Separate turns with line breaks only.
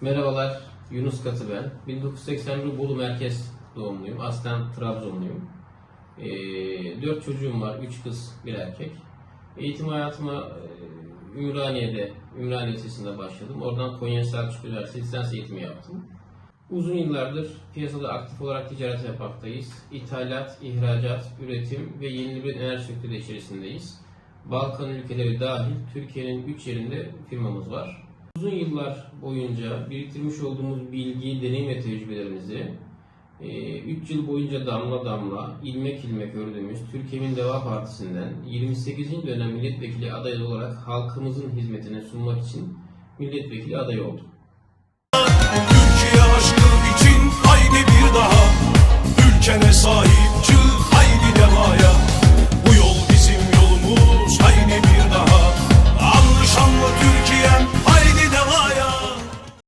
Merhabalar, Yunus Katı ben. 1981 Bolu Merkez doğumluyum. Aslen Trabzonluyum. Ee, dört çocuğum var, üç kız, bir erkek. Eğitim hayatıma e, Ümraniye'de, Ümraniye Lisesi'nde başladım. Oradan Konya Selçuk Üniversitesi lisans eğitimi yaptım. Uzun yıllardır piyasada aktif olarak ticaret yapmaktayız. İthalat, ihracat, üretim ve yenilenebilir enerji sektörü içerisindeyiz. Balkan ülkeleri dahil Türkiye'nin 3 yerinde firmamız var. Uzun yıllar boyunca biriktirmiş olduğumuz bilgi, deneyim ve tecrübelerimizi 3 yıl boyunca damla damla, ilmek ilmek ördüğümüz Türkiye'nin Deva Partisi'nden 28. dönem milletvekili adayı olarak halkımızın hizmetine sunmak için milletvekili adayı oldum.